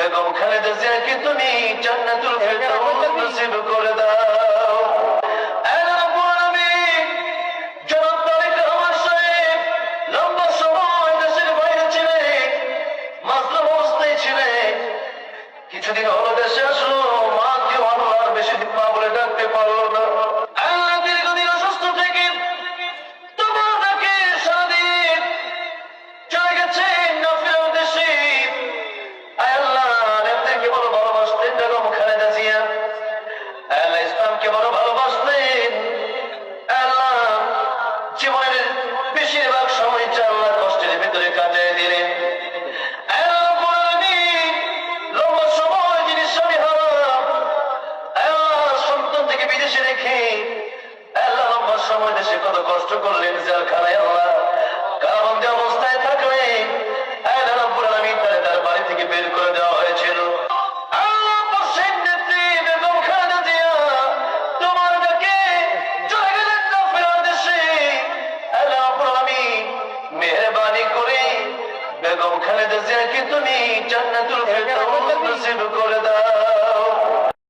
বেগম খালেদা জিয়াকে তুমি জান্নাতুল ফেরদাউস নসিব করে দাও। আল্লাহকে বড় ভালোবাসতেন। আল্লাহ জীবনের বেশিরভাগ সময়টা আল্লাহ কষ্টের ভিতরে কাটিয়ে দিলেন। সময় দেশে কত কষ্ট করলেন, জেলখানায় খালেদা জিয়াকে তুমি চান্নাতুল ফেরদাউস নসিব করে দাও।